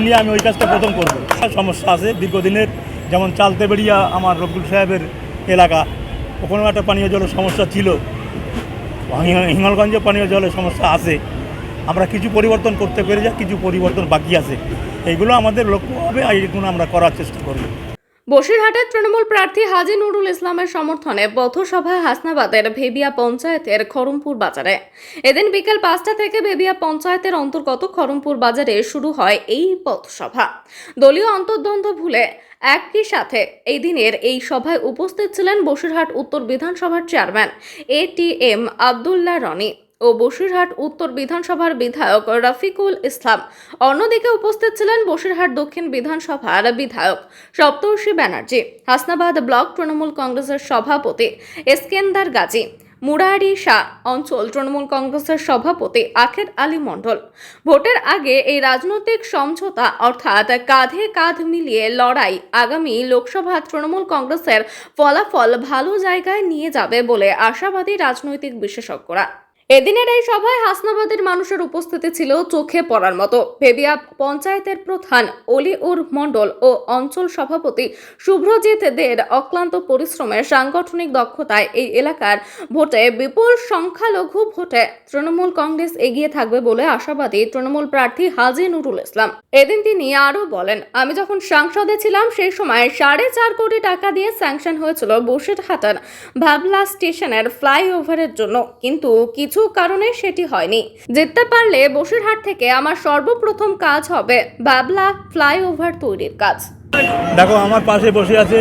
নিয়ে আমি ওই কাজটা প্রথম করব। সমস্যা আছে, দীর্ঘদিনের যেমন চালতে বেরিয়া আমার রবুল সাহেবের এলাকা, ওখানেও একটা পানীয় জলের সমস্যা ছিল। হিঙ্গল- হিঙ্গলগঞ্জে পানীয় জলের সমস্যা আছে। আমরা কিছু পরিবর্তন করতে পেরে যা, কিছু পরিবর্তন বাকি আছে। এইগুলো আমাদের লক্ষ্য হবে, আর এগুলো আমরা করার চেষ্টা করব। বসিরহাটের তৃণমূল প্রার্থী হাজি নুরুল ইসলামের সমর্থনে পথসভা হাসনাবাদের ভেবিয়া পঞ্চায়েতের খরমপুর বাজারে। এদিন বিকেল পাঁচটা থেকে ভেবিয়া পঞ্চায়েতের অন্তর্গত খরমপুর বাজারে শুরু হয় এই পথসভা। দলীয় অন্তর্দ্বন্দ্ব ভুলে একই সাথে এই দিনের এই সভায় উপস্থিত ছিলেন বসিরহাট উত্তর বিধানসভার chairman A T M Abdullah Roni. ও বসিরহাট উত্তর বিধানসভার বিধায়ক রফিকুল ইসলাম। অন্যদিকে উপস্থিত ছিলেন বসিরহাট দক্ষিণ বিধানসভার বিধায়ক সপ্তর্ষি ব্যানার্জি, হাসনাবাদ ব্লক তৃণমূল কংগ্রেসের সভাপতি এসকেন্দার গাজী, মুরারি শাহ অঞ্চল তৃণমূল কংগ্রেসের সভাপতি আখের আলী মণ্ডল। ভোটের আগে এই রাজনৈতিক সমঝোতা অর্থাৎ কাঁধে কাঁধ মিলিয়ে লড়াই আগামী লোকসভা তৃণমূল কংগ্রেসের ফলাফল ভালো জায়গায় নিয়ে যাবে বলে আশাবাদী রাজনৈতিক বিশেষজ্ঞরা। এদিনের এই সভায় হাসনাবাদের মানুষের উপস্থিতি ছিল চোখে পড়ার মতো। ভেবিয়া পঞ্চায়েতের প্রধান অলিউর মণ্ডল ও অঞ্চল সভাপতি শুভ্রজিৎ দের অক্লান্ত পরিশ্রমের সাংগঠনিক দক্ষতায় এই এলাকার ভোটে বিপুল সংখ্যালঘু ভোটে তৃণমূল কংগ্রেস এগিয়ে থাকবে বলে আশাবাদী তৃণমূল প্রার্থী হাজি নুরুল ইসলাম। এদিন তিনি আরও বলেন, আমি যখন সাংসদে ছিলাম সেই সময় সাড়ে চার কোটি টাকা দিয়ে স্যাংশন হয়েছিল বসিরহাটার ভাবলা স্টেশনের ফ্লাইওভারের জন্য। কিন্তু কিছু কারণে সেটি হয়নি। জিততে পারলে বসিরহাট থেকে আমার সর্বপ্রথম কাজ হবে বাবলা ফ্লাইওভার তৈরির কাজ। দেখো, আমার পাশে বসে আছে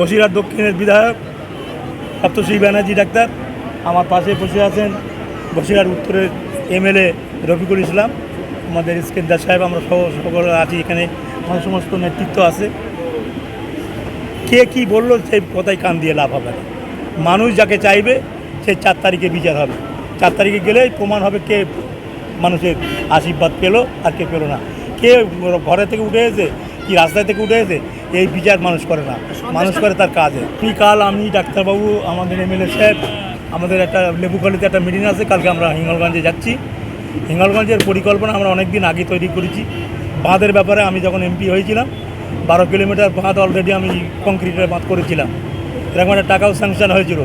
বসিরহাট দক্ষিণের বিধায়ক, সপ্তশ্রী ব্যানার্জি ডাক্তার। আমার পাশে বসে আছেন বসিরহাট উত্তরের এমএলএ রফিকুল ইসলাম। আমাদের ইস্কেন্দার সাহেব, আমরা সহ সকল আছি এখানে। আমার সমস্ত নেতৃত্ব আছে। কে কি বলল সেই কথাই কান দিয়ে লাভ হবে মানুষ যাকে চাইবে সেই চার তারিখে বিচার হবে। চার তারিখে গেলেই প্রমাণ হবে কে মানুষের আশীর্বাদ পেল আর কে পেল না। কে ঘরে থেকে উঠে এসে, কি রাস্তায় থেকে উঠে এসে এই বিচার মানুষ করে না। মানুষ করে তার কাজে। তুই কাল আমি ডাক্তারবাবু, আমাদের এমএলএ সাহেব, আমাদের একটা লেবুখালিতে একটা মিটিং আছে, কালকে আমরা হিঙ্গলগঞ্জে যাচ্ছি। হিঙ্গলগঞ্জের পরিকল্পনা আমরা অনেক দিন আগে তৈরি করেছি। বাঁধের ব্যাপারে আমি যখন এমপি হয়েছিলাম, বারো কিলোমিটার বাঁধ অলরেডি আমি কংক্রিটের বাঁধ করেছিলাম। এরকম একটা টাকাও স্যাংশন হয়েছিল।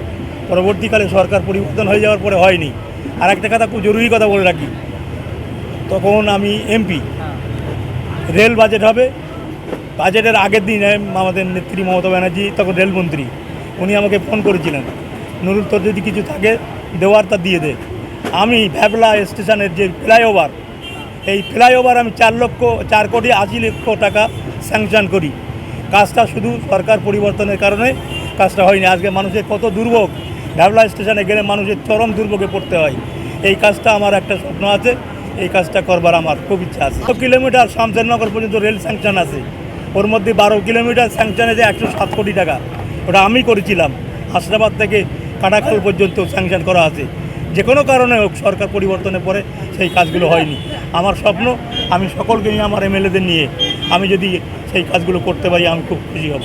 পরবর্তীকালে সরকার পরিবর্তন হয়ে যাওয়ার পরে হয়নি। আর একটা কথা খুব জরুরি কথা বলে রাখি। তখন আমি এমপি। রেল বাজেট হবে। বাজেটের আগের দিন আমাদের নেত্রী মমতা ব্যানার্জি, তখন রেলমন্ত্রী, উনি আমাকে ফোন করেছিলেন। নুরুল তোর যদি কিছু থাকে, দেওয়ার তা দিয়ে দে। আমি ভ্যাবলা স্টেশনের যে ফ্লাইওভার, এই ফ্লাইওভার আমি চার লক্ষ, চার কোটি আশি লক্ষ টাকা স্যাংশন করি। কাজটা শুধু সরকার পরিবর্তনের কারণে, কাজটা হয়নি। আজকে মানুষের কত দুর্ভোগ। ভ্যাবলা স্টেশনে গেলে মানুষের চরম দুর্ভোগে পড়তে হয়। এই কাজটা আমার একটা স্বপ্ন আছে, এই কাজটা করবার আমার খুব ইচ্ছা আছে। কিলোমিটার শামসেরনগর পর্যন্ত রেল স্যাংশন আছে। ওর মধ্যে বারো কিলোমিটার স্যাংশন আছে একশো সাত কোটি টাকা, ওটা আমি করেছিলাম। হাসনাবাদ থেকে কাটাখাল পর্যন্ত স্যাংশন করা আছে। যে কোনো কারণে হোক সরকার পরিবর্তনের পরে সেই কাজগুলো হয়নি। আমার স্বপ্ন, আমি সকলকে নিয়ে, আমার এমএলএদের নিয়ে, আমি যদি সেই কাজগুলো করতে পারি, আমি খুব খুশি হব।